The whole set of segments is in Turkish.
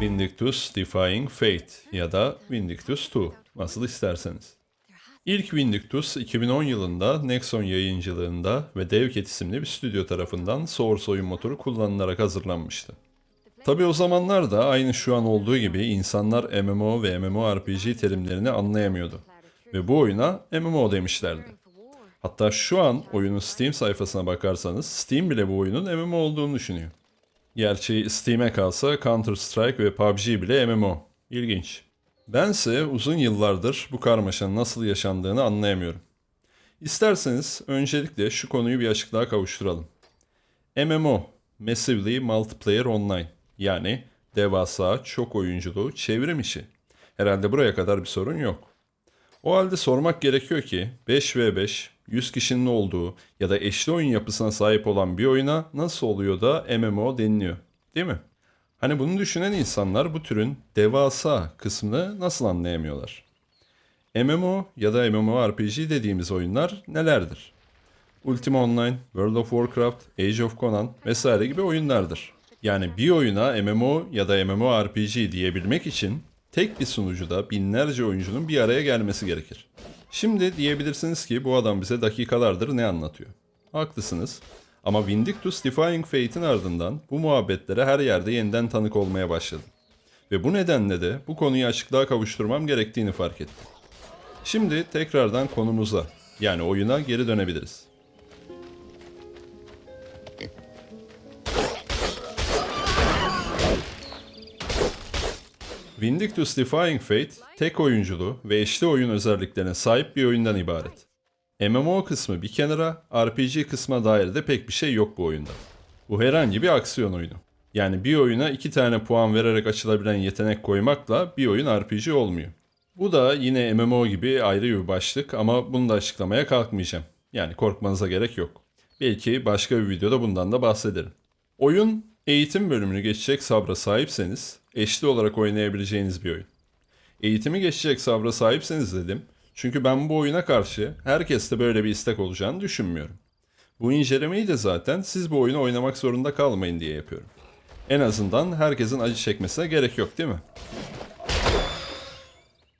Vindictus Defying Fate ya da Vindictus 2 nasıl isterseniz. İlk Vindictus 2010 yılında Nexon yayıncılığında ve DevCat isimli bir stüdyo tarafından Source oyun motoru kullanılarak hazırlanmıştı. Tabi o zamanlar da aynı şu an olduğu gibi insanlar MMO ve MMORPG terimlerini anlayamıyordu. Ve bu oyuna MMO demişlerdi. Hatta şu an oyunun Steam sayfasına bakarsanız Steam bile bu oyunun MMO olduğunu düşünüyor. Gerçi Steam'e kalsa Counter Strike ve PUBG bile MMO. İlginç. Bense uzun yıllardır bu karmaşanın nasıl yaşandığını anlayamıyorum. İsterseniz öncelikle şu konuyu bir açıklığa kavuşturalım. MMO, Massively Multiplayer Online yani devasa çok oyunculu çevrim işi. Herhalde buraya kadar bir sorun yok. O halde sormak gerekiyor ki 5v5, 100 kişinin olduğu ya da eşli oyun yapısına sahip olan bir oyuna nasıl oluyor da MMO deniliyor? Değil mi? Hani bunu düşünen insanlar bu türün devasa kısmını nasıl anlayamıyorlar? MMO ya da MMORPG dediğimiz oyunlar nelerdir? Ultima Online, World of Warcraft, Age of Conan vesaire gibi oyunlardır. Yani bir oyuna MMO ya da MMORPG diyebilmek için tek bir sunucuda binlerce oyuncunun bir araya gelmesi gerekir. Şimdi diyebilirsiniz ki bu adam bize dakikalardır ne anlatıyor? Haklısınız. Ama Vindictus Defying Fate'in ardından bu muhabbetlere her yerde yeniden tanık olmaya başladım. Ve bu nedenle de bu konuyu açıklığa kavuşturmam gerektiğini fark ettim. Şimdi tekrardan konumuza yani oyuna geri dönebiliriz. Vindictus Defying Fate, tek oyunculu ve eşli oyun özelliklerine sahip bir oyundan ibaret. MMO kısmı bir kenara, RPG kısma dair de pek bir şey yok bu oyunda. Bu herhangi bir aksiyon oyunu. Yani bir oyuna iki tane puan vererek açılabilen yetenek koymakla bir oyun RPG olmuyor. Bu da yine MMO gibi ayrı bir başlık ama bunu da açıklamaya kalkmayacağım. Yani korkmanıza gerek yok. Belki başka bir videoda bundan da bahsederim. Oyun eğitim bölümünü geçecek sabra sahipseniz eşli olarak oynayabileceğiniz bir oyun. Eğitimi geçecek sabra sahipseniz dedim. Çünkü ben bu oyuna karşı herkeste böyle bir istek olacağını düşünmüyorum. Bu incelemeyi de zaten siz bu oyunu oynamak zorunda kalmayın diye yapıyorum. En azından herkesin acı çekmesine gerek yok değil mi?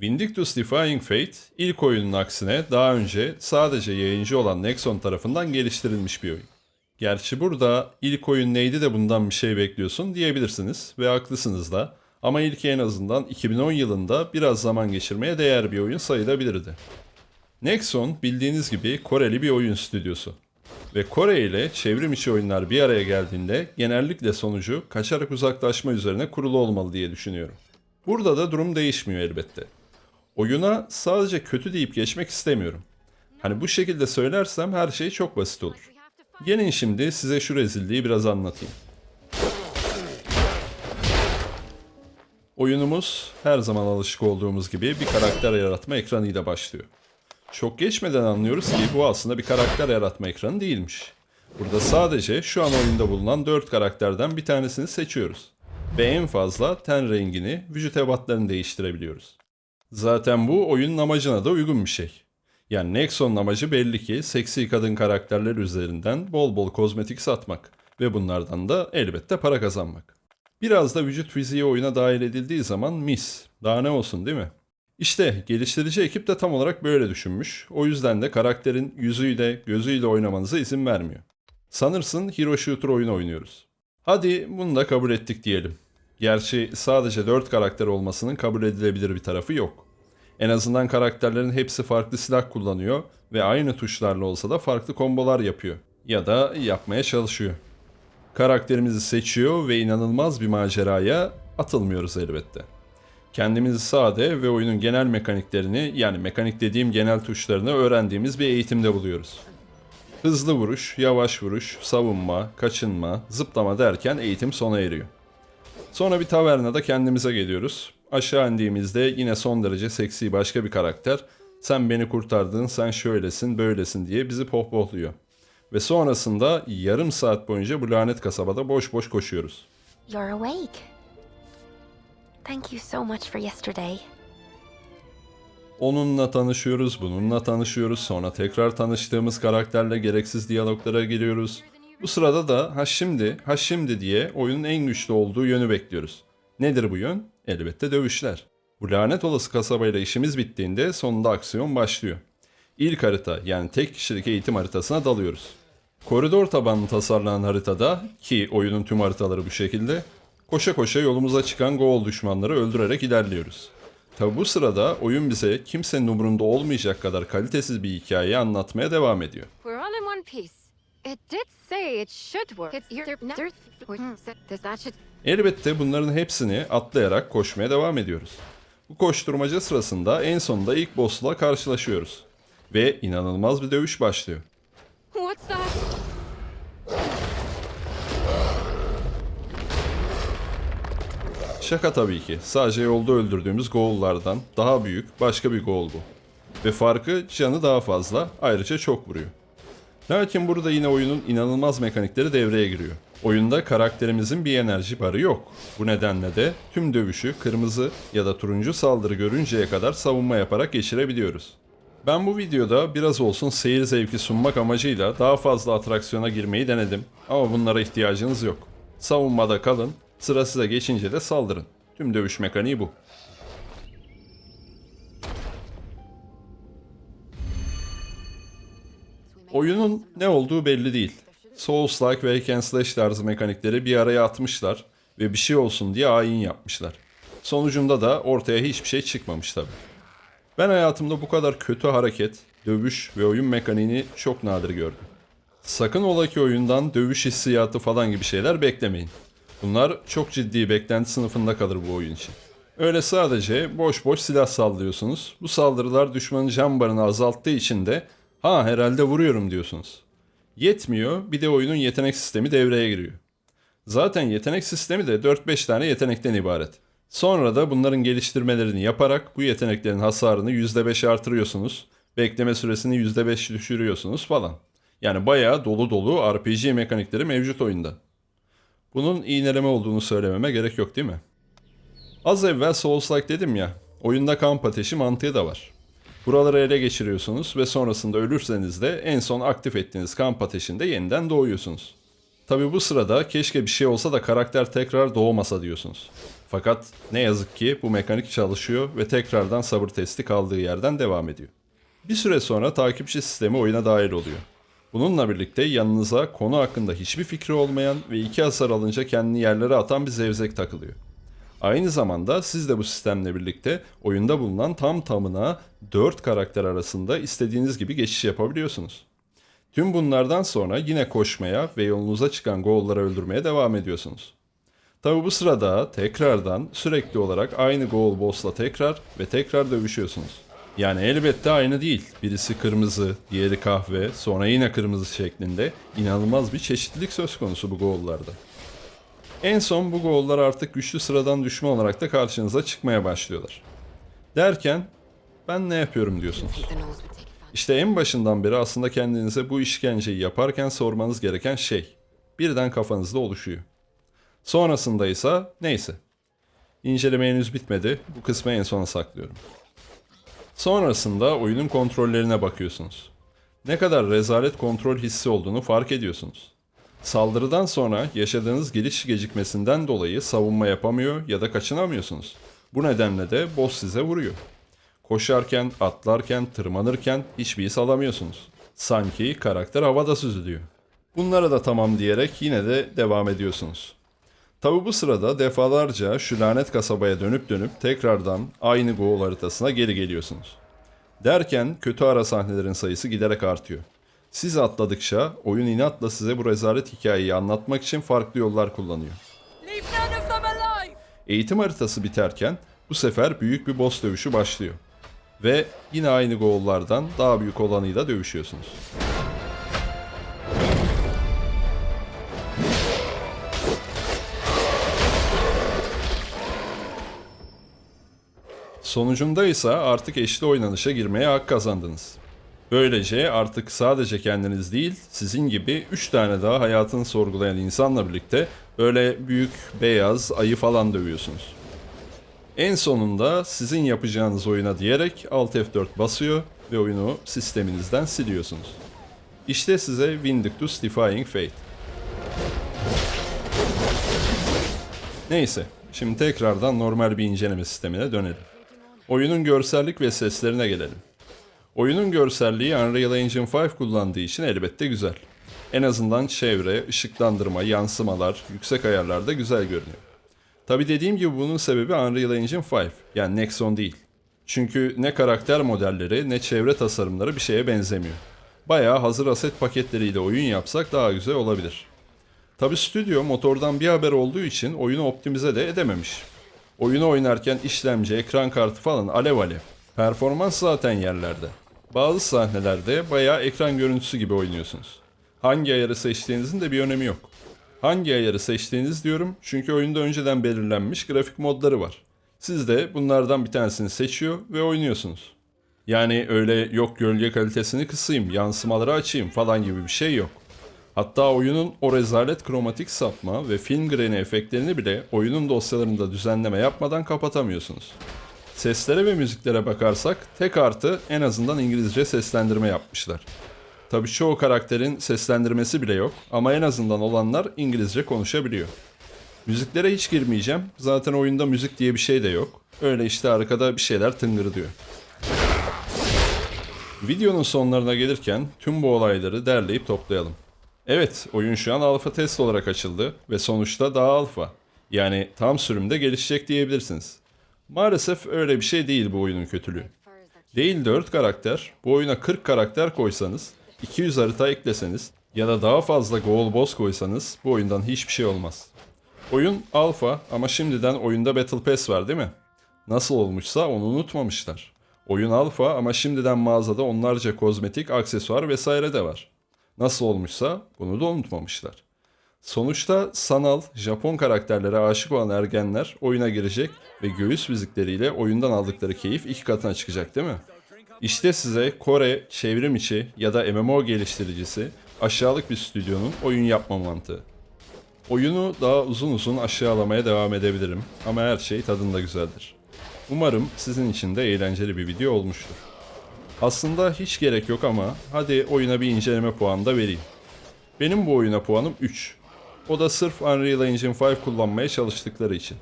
Vindictus Defying Fate ilk oyunun aksine daha önce sadece yayıncı olan Nexon tarafından geliştirilmiş bir oyun. Gerçi burada ilk oyun neydi de bundan bir şey bekliyorsun diyebilirsiniz ve haklısınız da ama ilki en azından 2010 yılında biraz zaman geçirmeye değer bir oyun sayılabilirdi. Nexon bildiğiniz gibi Koreli bir oyun stüdyosu. Ve Kore ile çevrim içi oyunlar bir araya geldiğinde genellikle sonucu kaçarak uzaklaşma üzerine kurulu olmalı diye düşünüyorum. Burada da durum değişmiyor elbette. Oyuna sadece kötü deyip geçmek istemiyorum. Hani bu şekilde söylersem her şey çok basit olur. Gelin şimdi size şu rezilliği biraz anlatayım. Oyunumuz her zaman alışık olduğumuz gibi bir karakter yaratma ekranıyla başlıyor. Çok geçmeden anlıyoruz ki bu aslında bir karakter yaratma ekranı değilmiş. Burada sadece şu an oyunda bulunan 4 karakterden bir tanesini seçiyoruz. Ve en fazla ten rengini, vücut ebatlarını değiştirebiliyoruz. Zaten bu oyunun amacına da uygun bir şey. Yani Nexon'un amacı belli ki seksi kadın karakterler üzerinden bol bol kozmetik satmak ve bunlardan da elbette para kazanmak. Biraz da vücut fiziği oyuna dahil edildiği zaman mis. Daha ne olsun değil mi? İşte geliştirici ekip de tam olarak böyle düşünmüş. O yüzden de karakterin yüzüyle, gözüyle oynamanıza izin vermiyor. Sanırsın Hero Shooter oyunu oynuyoruz. Hadi bunu da kabul ettik diyelim. Gerçi sadece 4 karakter olmasının kabul edilebilir bir tarafı yok. En azından karakterlerin hepsi farklı silah kullanıyor ve aynı tuşlarla olsa da farklı kombolar yapıyor. Ya da yapmaya çalışıyor. Karakterimizi seçiyor ve inanılmaz bir maceraya atılmıyoruz elbette. Kendimizi sade ve oyunun genel mekaniklerini yani mekanik dediğim genel tuşlarını öğrendiğimiz bir eğitimde buluyoruz. Hızlı vuruş, yavaş vuruş, savunma, kaçınma, zıplama derken eğitim sona eriyor. Sonra bir tavernada kendimize geliyoruz. Aşağı indiğimizde yine son derece seksi başka bir karakter sen beni kurtardın, sen şöylesin, böylesin diye bizi pohpohluyor. Ve sonrasında yarım saat boyunca bu lanet kasabada boş boş koşuyoruz. You're awake. Thank you so much for yesterday. Onunla tanışıyoruz, bununla tanışıyoruz. Sonra tekrar tanıştığımız karakterle gereksiz diyaloglara giriyoruz. Bu sırada da ha şimdi, ha şimdi diye oyunun en güçlü olduğu yönü bekliyoruz. Nedir bu yön? Elbette dövüşler. Bu lanet olası kasabayla işimiz bittiğinde sonunda aksiyon başlıyor. İlk harita yani tek kişilik eğitim haritasına dalıyoruz. Koridor tabanlı tasarlanan haritada ki oyunun tüm haritaları bu şekilde koşa koşa yolumuza çıkan Goal düşmanları öldürerek ilerliyoruz. Tabi bu sırada oyun bize kimsenin umurunda olmayacak kadar kalitesiz bir hikaye anlatmaya devam ediyor. Elbette bunların hepsini atlayarak koşmaya devam ediyoruz. Bu koşturmaca sırasında en sonunda ilk boss'la karşılaşıyoruz. Ve inanılmaz bir dövüş başlıyor. Şaka tabii ki. Sadece yolda öldürdüğümüz goal'lardan daha büyük başka bir goal bu. Ve farkı canı daha fazla, ayrıca çok vuruyor. Lakin burada yine oyunun inanılmaz mekanikleri devreye giriyor. Oyunda karakterimizin bir enerji barı yok. Bu nedenle de tüm dövüşü kırmızı ya da turuncu saldırı görünceye kadar savunma yaparak geçirebiliyoruz. Ben bu videoda biraz olsun seyir zevki sunmak amacıyla daha fazla atraksiyona girmeyi denedim ama bunlara ihtiyacınız yok. Savunmada kalın, sıra size geçince de saldırın. Tüm dövüş mekaniği bu. Oyunun ne olduğu belli değil. Souls-like ve hack and slash tarzı mekanikleri bir araya atmışlar ve bir şey olsun diye ayin yapmışlar. Sonucunda da ortaya hiçbir şey çıkmamış tabi. Ben hayatımda bu kadar kötü hareket, dövüş ve oyun mekaniğini çok nadir gördüm. Sakın ola ki oyundan dövüş hissiyatı falan gibi şeyler beklemeyin. Bunlar çok ciddi beklenti sınıfında kalır bu oyun için. Öyle sadece boş boş silah sallıyorsunuz. Bu saldırılar düşmanın can azalttığı için de ha herhalde vuruyorum diyorsunuz. Yetmiyor bir de oyunun yetenek sistemi devreye giriyor. Zaten yetenek sistemi de 4-5 tane yetenekten ibaret. Sonra da bunların geliştirmelerini yaparak bu yeteneklerin hasarını %5 artırıyorsunuz. Bekleme süresini %5 düşürüyorsunuz falan. Yani bayağı dolu dolu RPG mekanikleri mevcut oyunda. Bunun iğneleme olduğunu söylememe gerek yok değil mi? Az evvel Souls-like dedim ya, oyunda kamp ateşi mantığı da var. Buraları ele geçiriyorsunuz ve sonrasında ölürseniz de en son aktif ettiğiniz kamp ateşinde yeniden doğuyorsunuz. Tabi bu sırada keşke bir şey olsa da karakter tekrar doğmasa diyorsunuz. Fakat ne yazık ki bu mekanik çalışıyor ve tekrardan sabır testi kaldığı yerden devam ediyor. Bir süre sonra takipçi sistemi oyuna dahil oluyor. Bununla birlikte yanınıza konu hakkında hiçbir fikri olmayan ve iki hasar alınca kendini yerlere atan bir zevzek takılıyor. Aynı zamanda siz de bu sistemle birlikte oyunda bulunan tam tamına 4 karakter arasında istediğiniz gibi geçiş yapabiliyorsunuz. Tüm bunlardan sonra yine koşmaya ve yolunuza çıkan goal'ları öldürmeye devam ediyorsunuz. Tabi bu sırada tekrardan sürekli olarak aynı goal boss'la tekrar ve tekrar dövüşüyorsunuz. Yani elbette aynı değil. Birisi kırmızı, diğeri kahve, sonra yine kırmızı şeklinde inanılmaz bir çeşitlilik söz konusu bu goal'larda. En son bu goal'lar artık güçlü sıradan düşman olarak da karşınıza çıkmaya başlıyorlar. Derken ben ne yapıyorum diyorsunuz. İşte en başından beri aslında kendinize bu işkenceyi yaparken sormanız gereken şey birden kafanızda oluşuyor. Sonrasında ise neyse. İnceleme henüz bitmedi. Bu kısmı en sona saklıyorum. Sonrasında oyunun kontrollerine bakıyorsunuz. Ne kadar rezalet kontrol hissi olduğunu fark ediyorsunuz. Saldırıdan sonra yaşadığınız geliş gecikmesinden dolayı savunma yapamıyor ya da kaçınamıyorsunuz. Bu nedenle de boss size vuruyor. Koşarken, atlarken, tırmanırken hiçbir his alamıyorsunuz. Sanki karakter havada süzülüyor. Bunlara da tamam diyerek yine de devam ediyorsunuz. Tabi bu sırada defalarca şu lanet kasabaya dönüp dönüp tekrardan aynı goal haritasına geri geliyorsunuz. Derken kötü ara sahnelerin sayısı giderek artıyor. Siz atladıkça oyun inatla size bu rezalet hikayeyi anlatmak için farklı yollar kullanıyor. Eğitim haritası biterken bu sefer büyük bir boss dövüşü başlıyor. Ve yine aynı goal'lardan daha büyük olanıyla dövüşüyorsunuz. Sonucunda ise artık eşli oynanışa girmeye hak kazandınız. Böylece artık sadece kendiniz değil, sizin gibi 3 tane daha hayatını sorgulayan insanla birlikte böyle büyük beyaz ayı falan dövüyorsunuz. En sonunda sizin yapacağınız oyuna diyerek Alt F4 basıyor ve oyunu sisteminizden siliyorsunuz. İşte size Vindictus Defying Fate. Neyse, Şimdi tekrardan normal bir inceleme sistemine dönelim. Oyunun görsellik ve seslerine gelelim. Oyunun görselliği Unreal Engine 5 kullandığı için elbette güzel. En azından çevre, ışıklandırma, yansımalar, yüksek ayarlarda güzel görünüyor. Tabi dediğim gibi bunun sebebi Unreal Engine 5 yani Nexon değil. Çünkü ne karakter modelleri ne çevre tasarımları bir şeye benzemiyor. Bayağı hazır aset paketleriyle oyun yapsak daha güzel olabilir. Tabi stüdyo motordan bir haber olduğu için oyunu optimize de edememiş. Oyunu oynarken işlemci, ekran kartı falan alev alev. Performans zaten yerlerde. Bazı sahnelerde bayağı ekran görüntüsü gibi oynuyorsunuz. Hangi ayarı seçtiğinizin de bir önemi yok. Hangi ayarı seçtiğiniz diyorum çünkü oyunda önceden belirlenmiş grafik modları var. Siz de bunlardan bir tanesini seçiyor ve oynuyorsunuz. Yani öyle yok gölge kalitesini kısayım, yansımaları açayım falan gibi bir şey yok. Hatta oyunun o rezalet kromatik sapma ve film graini efektlerini bile oyunun dosyalarında düzenleme yapmadan kapatamıyorsunuz. Seslere ve müziklere bakarsak tek artı en azından İngilizce seslendirme yapmışlar. Tabii çoğu karakterin seslendirmesi bile yok ama en azından olanlar İngilizce konuşabiliyor. Müziklere hiç girmeyeceğim. Zaten oyunda müzik diye bir şey de yok. Öyle işte arkada bir şeyler tıngırdıyor. Videonun sonlarına gelirken tüm bu olayları derleyip toplayalım. Evet, oyun şu an alfa test olarak açıldı ve sonuçta daha alfa. Yani tam sürümde gelişecek diyebilirsiniz. Maalesef öyle bir şey değil bu oyunun kötülüğü. Değil 4 karakter, bu oyuna 40 karakter koysanız, 200 harita ekleseniz ya da daha fazla goal boss koysanız bu oyundan hiçbir şey olmaz. Oyun alfa ama şimdiden oyunda Battle Pass var değil mi? Nasıl olmuşsa onu unutmamışlar. Oyun alfa ama şimdiden mağazada onlarca kozmetik, aksesuar vesaire de var. Nasıl olmuşsa bunu da unutmamışlar. Sonuçta sanal, Japon karakterlere aşık olan ergenler oyuna girecek ve göğüs fizikleriyle oyundan aldıkları keyif iki katına çıkacak değil mi? İşte size Kore, çevrim içi ya da MMO geliştiricisi aşağılık bir stüdyonun oyun yapma mantığı. Oyunu daha uzun uzun aşağılamaya devam edebilirim ama her şey tadında güzeldir. Umarım sizin için de eğlenceli bir video olmuştur. Aslında hiç gerek yok ama hadi oyuna bir inceleme puanı da vereyim. Benim bu oyuna puanım 3. O da sırf Unreal Engine 5 kullanmaya çalıştıkları için.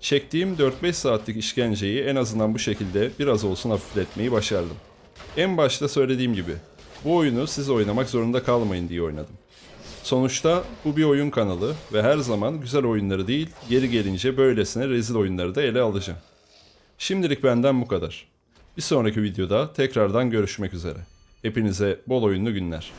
Çektiğim 4-5 saatlik işkenceyi en azından bu şekilde biraz olsun hafifletmeyi başardım. En başta söylediğim gibi bu oyunu siz oynamak zorunda kalmayın diye oynadım. Sonuçta bu bir oyun kanalı ve her zaman güzel oyunları değil, geri gelince böylesine rezil oyunları da ele alacağım. Şimdilik benden bu kadar. Bir sonraki videoda tekrardan görüşmek üzere. Hepinize bol oyunlu günler.